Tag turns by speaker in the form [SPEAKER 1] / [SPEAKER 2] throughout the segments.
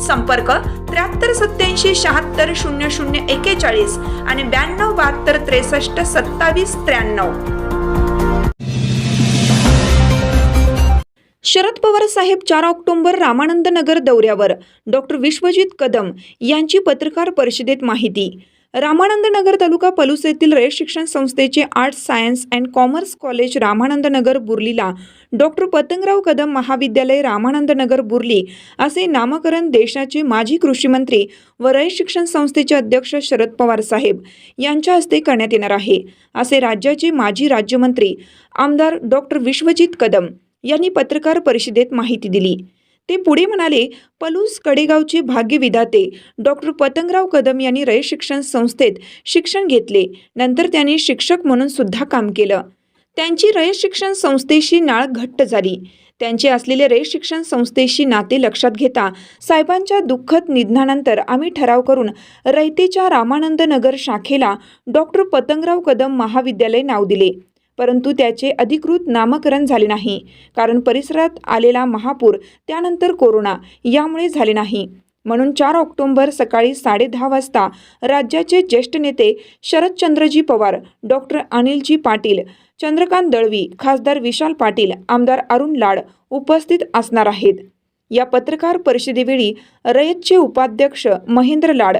[SPEAKER 1] संपर्क त्र्याहत्तर सत्याऐंशी शहात्तर शून्य शून्य एकेचाळीस आणि ब्याण्णव बहात्तर त्रेसष्ट सत्तावीस त्र्याण्णव. शरद पवार साहेब चार ऑक्टोबर रामानंद नगर दौऱ्यावर. डॉक्टर विश्वजित कदम यांची पत्रकार परिषदेत माहिती. रामानंद नगर तालुका पलूस येथील रयत शिक्षण संस्थेचे arts science and commerce college Ramanand Nagar बुर्लीला doctor Patangrao Kadam महाविद्यालय रामानंद नगर बुर्ली असे नामकरण देशाचे माजी कृषीमंत्री व रयत शिक्षण संस्थेचे अध्यक्ष शरद पवार साहेब यांच्या हस्ते करण्यात येणार आहे. असे राज्याचे माजी राज्यमंत्री आमदार डॉक्टर विश्वजित कदम यांनी पत्रकार परिषदेत माहिती दिली. ते पुढे म्हणाले पलूस कडेगावचे भाग्यविधाते डॉक्टर पतंगराव कदम यांनी रय शिक्षण संस्थेत शिक्षण घेतले. नंतर त्यांनी शिक्षक म्हणून सुद्धा काम केलं. त्यांची रयत शिक्षण संस्थेशी नाळ घट्ट झाली. त्यांचे असलेले रयत शिक्षण संस्थेशी नाते लक्षात घेता साहेबांच्या दुःखद निधनानंतर आम्ही ठराव करून रयतेच्या रामानंद नगर शाखेला डॉक्टर पतंगराव कदम महाविद्यालय नाव दिले. परंतु त्याचे अधिकृत नामकरण झाले नाही. कारण परिसरात आलेला महापूर त्यानंतर कोरोना यामुळे झाले नाही. म्हणून चार ऑक्टोंबर सकाळी साडेदहा वाजता राज्याचे ज्येष्ठ नेते शरदचंद्रजी पवार डॉक्टर अनिलजी पाटील चंद्रकांत दळवी खासदार विशाल पाटील आमदार अरुण लाड उपस्थित असणार आहेत. या पत्रकार परिषदेवेळी रयतचे उपाध्यक्ष महेंद्र लाड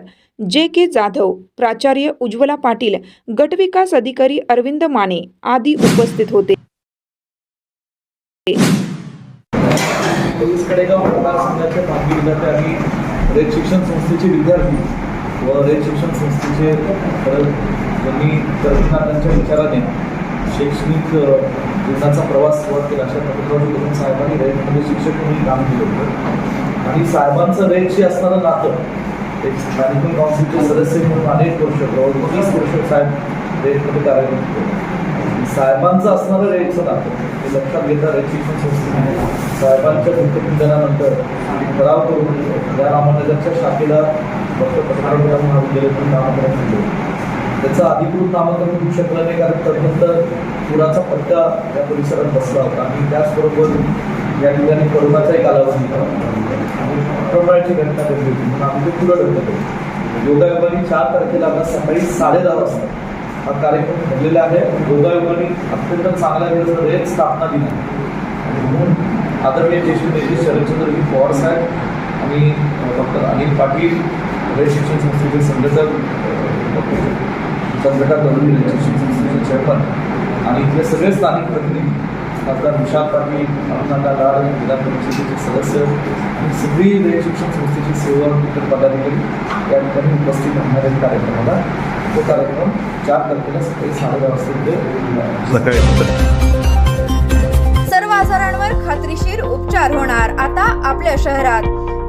[SPEAKER 1] जे के जाधव प्राचार्य उज्ज्वला पाटील गटविकास अधिकारी अरविंद माने आदी उपस्थित होते.
[SPEAKER 2] पोलीस शिक्षण संस्थेचे विद्यार्थी व रेत शिक्षण संस्थेचे विचाराने शैक्षणिक जीवनाचा प्रवास सुरुवात केला. अशा पत्रकारांनी करून साहेबांनी रेतमध्ये शिक्षक म्हणून काम केलं होतं. आणि साहेबांचं रेतशी असणारं नातं. एक मॅनेजमेंट काउन्सिलचे सदस्य म्हणून अनेक वर्ष जवळजवळ वीस वर्ष साहेब रेतमध्ये कार्यरत होते. साहेबांचं असणारं रेटचं नातं हे लक्षात घेता रेत शिक्षण संस्थेने साहेबांच्या मुख्यमंत्र्यानंतर ठराव करून या रामानगरच्या शाखेला डॉक्टर पत्रकार महाविद्यालयातून नामकरण केलं त्याचं अधिकृत नामकरण होऊ शकलं नाही कारण तदनंतर पुराचा फटका या परिसरात बसला होता. आणि त्याचबरोबर या ठिकाणी कोरोनाचाही कालावधी प्रमाणाची घटना घडली होती. म्हणून आम्ही ते पुढं ढकलतो योगायोगाने चार तारखेला आता सकाळी साडेदहा वाजता हा कार्यक्रम ठरलेला आहे. योगायोगाने अत्यंत चांगल्या वेळेचा रेत स्थापना दिली. आणि म्हणून आदरणीय ज्येष्ठ नेते शरदचंद्रजी पवार साहेब आणि डॉक्टर अनिल पाटील शिक्षण संस्थेचे संघटक चंद्रकांत दळवी शिक्षण संस्थेचे चेअरमन आणि इथले सगळे स्थानिक प्रतिनिधी खासदार विशाल पाटील अरुणादा लाड विधान परिषदेचे सदस्य आणि सगळी शिक्षण संस्थेची सेवा इतर पदाधिकारी या ठिकाणी उपस्थित राहणार आहेत कार्यक्रमाला तो कार्यक्रम चार तारखेला सकाळी साडेदहा वाजता.
[SPEAKER 3] सर्व आजारांवर खात्रीशीर उपचार होणार. आता आपल्या शहरात